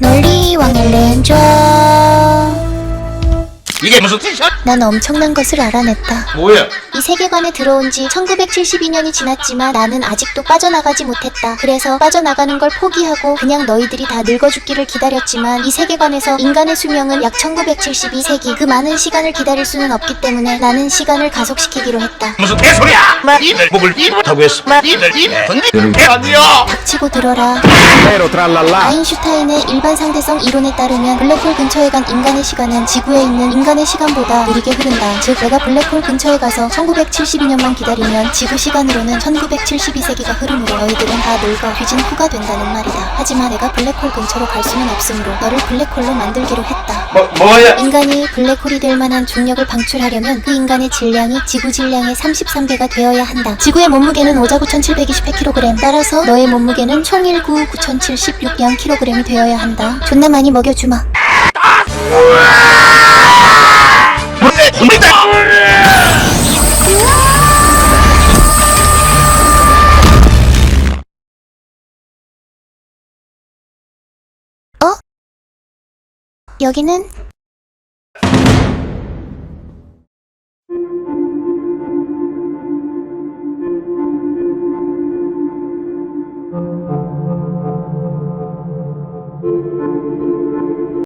놀이왕의 렌저 이게 무슨 티셔츠? 난 엄청난 것을 알아냈다 뭐야? 이 세계관에 들어온 지 1972년이 지났지만 나는 아직도 빠져나가지 못했다. 그래서 빠져나가는 걸 포기하고 그냥 너희들이 다 늙어 죽기를 기다렸지만 이 세계관에서 인간의 수명은 약 1972세기. 그 많은 시간을 기다릴 수는 없기 때문에 나는 시간을 가속시키기로 했다. 무슨 개소리야? 이들 목을 입었다고 했어. 이들 입 던지. 아니야. 닥치고 들어라. Pero tralala. 아인슈타인의 일반 상대성 이론에 따르면 블랙홀 근처에 간 인간의 시간은 지구에 있는 인간의 시간보다 느리게 흐른다. 즉 내가 블랙홀 근처에 가서 1972년만 기다리면 지구 시간으로는 1972세기가 흐르므로 너희들은 다 늙어 뒤진 후가 된다는 말이다. 하지만 내가 블랙홀 근처로 갈 수는 없으므로 너를 블랙홀로 만들기로 했다. 뭐 뭐야? 인간이 블랙홀이 될 만한 중력을 방출하려면 그 인간의 질량이 지구 질량의 33배가 되어야 한다. 지구의 몸무게는 5,728kg. 따라서 너의 몸무게는 총 19, 9,076kg이 되어야 한다. 존나 많이 먹여주마. 여기는